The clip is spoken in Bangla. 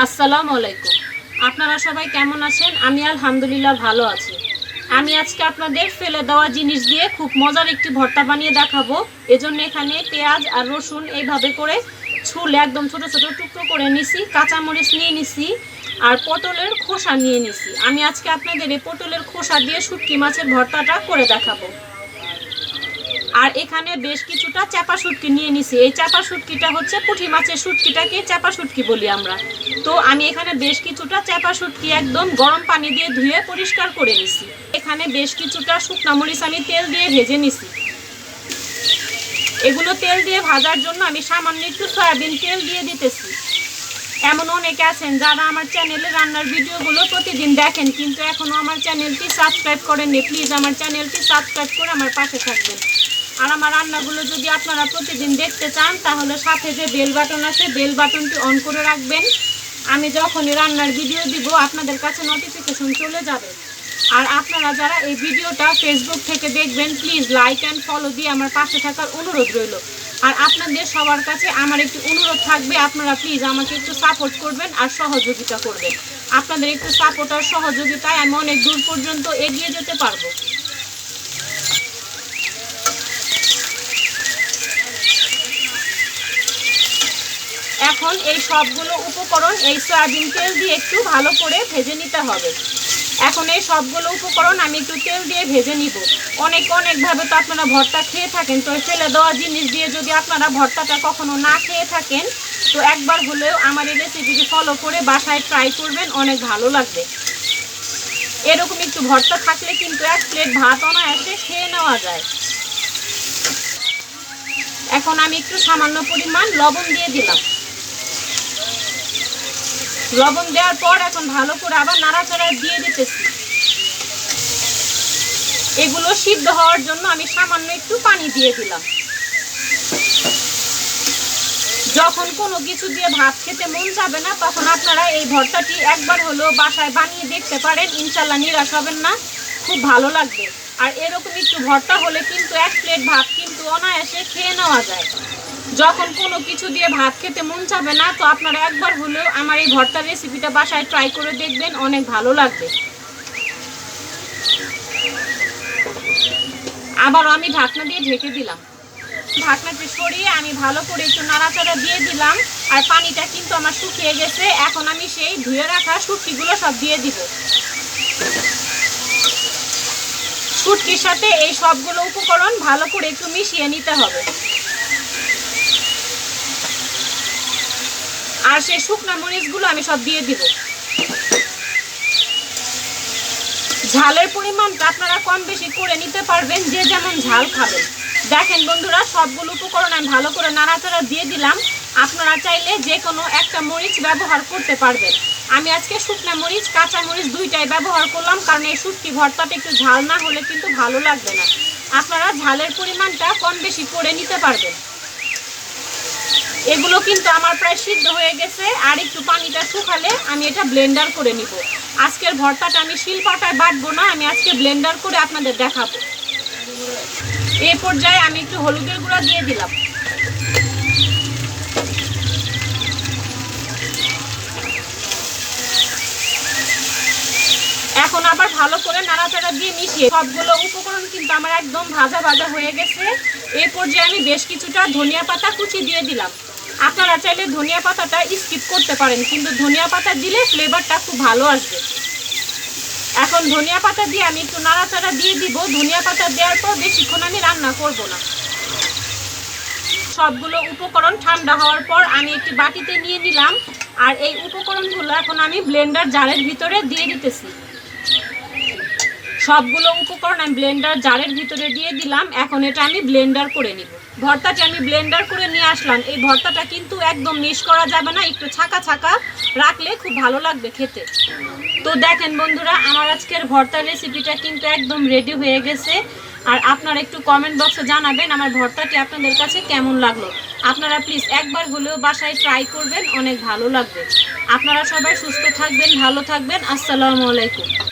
আসসালামু আলাইকুম আপনারা সবাই কেমন আছেন? আমি আলহামদুলিল্লাহ ভালো আছি। আমি আজকে আপনাদের ফেলে দেওয়া জিনিস দিয়ে খুব মজার একটি ভর্তা বানিয়ে দেখাবো। এজন্য এখানে পেঁয়াজ আর রসুন এইভাবে করে ছুলে একদম ছোট ছোট টুকরো করে নিছি, কাঁচামরিচ নিয়ে নিছি, আর পটলের খোসা নিয়ে নিছি। আমি আজকে আপনাদের এই পটলের খোসা দিয়ে শুটকি মাছের ভর্তাটা করে দেখাবো। আর এখানে বেশ কিছুটা চাপা শুটকি নিয়ে নিছি। এই চাপা শুটকিটা হচ্ছে পুঁটি মাছের শুটকিটাকে চাপা শুটকি বলি আমরা। তো আমি এখানে বেশ কিছুটা চাপা শুটকি একদম গরম পানি দিয়ে ধুয়ে পরিষ্কার করে নিছি। এখানে বেশ কিছুটা শুকনা মরিচ আমি তেল দিয়ে ভেজে নিছি। এগুলো তেল দিয়ে ভাজার জন্য আমি সামান্য একটু সয়াবিন তেল দিয়ে দিতেছি। এমন অনেকে আছেন যারা আমার চ্যানেলে রান্নার ভিডিওগুলো প্রতিদিন দেখেন, কিন্তু এখনও আমার চ্যানেলটি সাবস্ক্রাইব করেননি। প্লিজ আমার চ্যানেলটি সাবস্ক্রাইব করে আমার পাশে থাকবেন। আর আমার রান্নাগুলো যদি আপনারা প্রতিদিন দেখতে চান, তাহলে সাথে যে বেল বাটন আছে, বেল বাটনটি অন করে রাখবেন। আমি যখনই রান্নার ভিডিও দিব, আপনাদের কাছে নোটিফিকেশন চলে যাবে। আর আপনারা যারা এই ভিডিওটা ফেসবুক থেকে দেখবেন প্লিজ লাইক অ্যান্ড ফলো দিয়ে আমার পাশে থাকার অনুরোধ রইল। আর আপনাদের সবার কাছে আমার একটি অনুরোধ থাকবে, আপনারা প্লিজ আমাকে একটু সাপোর্ট করবেন আর সহযোগিতা করবেন। আপনাদের একটু সাপোর্ট আর সহযোগিতায় আমি অনেক দূর পর্যন্ত এগিয়ে যেতে পারব। এখন এই সবগুলো উপকরণ এই সয়াবিন তেল দিয়ে একটু ভালো করে ভেজে নিতে হবে। এখন এই সবগুলো উপকরণ আমি একটু তেল দিয়ে ভেজে নিব। অনেক অনেকভাবে তো আপনারা ভর্তা খেয়ে থাকেন, তো ফেলে দেওয়া জিনিস দিয়ে যদি আপনারা ভর্তাটা কখনো না খেয়ে থাকেন, তো একবার হলেও আমার এই রেসিপিটি ফলো করে বাসায় ট্রাই করবেন, অনেক ভালো লাগবে। এরকম একটু ভর্তা থাকলে কিন্তু এক প্লেট ভাত অনায়াসে খেয়ে নেওয়া যায়। এখন আমি একটু সামান্য পরিমাণ লবণ দিয়ে দিলাম। লবণ দেওয়ার পর এখন ভালো করে আবার নাড়াচাড়া দিয়ে দিতেছি। এগুলো সিদ্ধ হওয়ার জন্য আমি সামান্য একটু পানি দিয়ে দিলাম। যখন কোনো কিছু দিয়ে ভাত খেতে মন যাবে না, তখন আপনারা এই ভর্তাটি একবার হলেও বাসায় বানিয়ে দেখতে পারেন। ইনশাল্লাহ নিরাশ হবেন না, খুব ভালো লাগবে। আর এরকম একটু ভর্তা হলে কিন্তু এক প্লেট ভাত কিন্তু অনায়াসে খেয়ে নেওয়া যায়। যখন কোনো কিছু দিয়ে ভাত খেতে মন চাবে না, তো আপনারা একবার হলেও আমার এই ভর্তার রেসিপিটা বাসায় ট্রাই করে দেখবেন, অনেক ভালো লাগবে। আবার আমি ঢাকনা দিয়ে ঢেকে দিলাম। ঢাকনাটি সরিয়ে আমি ভালো করে একটু নাড়াচাড়া দিয়ে দিলাম, আর পানিটা কিন্তু আমার শুকিয়ে গেছে, এখন আমি সেই ধুয়ে রাখা শুটকিগুলো সব দিয়ে দিব। শুটকির সাথে এই সবগুলো উপকরণ ভালো করে একটু মিশিয়ে নিতে হবে। আর সেই শুকনা মরিচগুলো আমি সব দিয়ে দিব। ঝালের পরিমাণটা আপনারা কম বেশি করে নিতে পারবেন, যে যেমন ঝাল খাবেন। দেখেন বন্ধুরা, সবগুলো উপকরণ আমি ভালো করে নাড়াচাড়া দিয়ে দিলাম। আপনারা চাইলে যে কোনো একটা মরিচ ব্যবহার করতে পারবেন। আমি আজকে শুকনা মরিচ, কাঁচা মরিচ দুইটাই ব্যবহার করলাম, কারণ এই শুটকি ভর্তাটা একটু ঝাল না হলে কিন্তু ভালো লাগবে না। আপনারা ঝালের পরিমাণটা কম বেশি করে নিতে পারবেন। এগুলো কিন্তু আমার প্রায় সিদ্ধ হয়ে গেছে, আর একটু পানিটা শুকালে আমি এটা ব্লেন্ডার করে নিব। আজকের ভর্তাটা আমি শিলপাটায় বাটবো না, আমি আজকে ব্লেন্ডার করে আপনাদের দেখাবো। এই পর্যায়ে আমি একটু হলুদের গুঁড়া দিয়ে দিলাম। এখন আবার ভালো করে নাড়াচাড়া দিয়ে মিশিয়ে, সবগুলো উপকরণ কিন্তু আমার একদম ভাজা ভাজা হয়ে গেছে। এই পর্যায়ে আমি বেশ কিছুটা ধনিয়া পাতা কুচি দিয়ে দিলাম। আপনারা চাইলে ধনিয়া পাতাটা স্কিপ করতে পারেন, কিন্তু ধনিয়া পাতা দিলে ফ্লেভারটা খুব ভালো আসবে। এখন ধনিয়া পাতা দিয়ে আমি একটু নাড়াচাড়া দিয়ে দিব। ধনিয়া পাতা দেওয়ার পর বেশিক্ষণ আমি রান্না করব না। সবগুলো উপকরণ ঠান্ডা হওয়ার পর আমি একটি বাটিতে নিয়ে নিলাম। আর এই উপকরণগুলো এখন আমি ব্লেন্ডার জারের ভিতরে দিয়ে দিতেছি। সবগুলো উপকরণ আমি ব্লেন্ডার জারের ভিতরে দিয়ে দিলাম। এখন এটা আমি ব্লেন্ডার করে নিব। ভর্তাটা আমি ব্লেন্ডার করে নিয়ে আসলাম। এই ভর্তাটা কিন্তু একদম মিস করা যাবে না, একটু ছাকা ছাকা রাখলে খুব ভালো লাগবে খেতে। তো দেখেন বন্ধুরা, আমার আজকের ভর্তার রেসিপিটা কিন্তু একদম রেডি হয়ে গেছে। আর আপনারা একটু কমেন্ট বক্সে জানাবেন আমার ভর্তাটি আপনাদের কাছে কেমন লাগল। আপনারা প্লিজ একবার হলেও বাসায় ট্রাই করবেন, অনেক ভালো লাগবে। আপনারা সবাই সুস্থ থাকবেন, ভালো থাকবেন। আসসালামু আলাইকুম।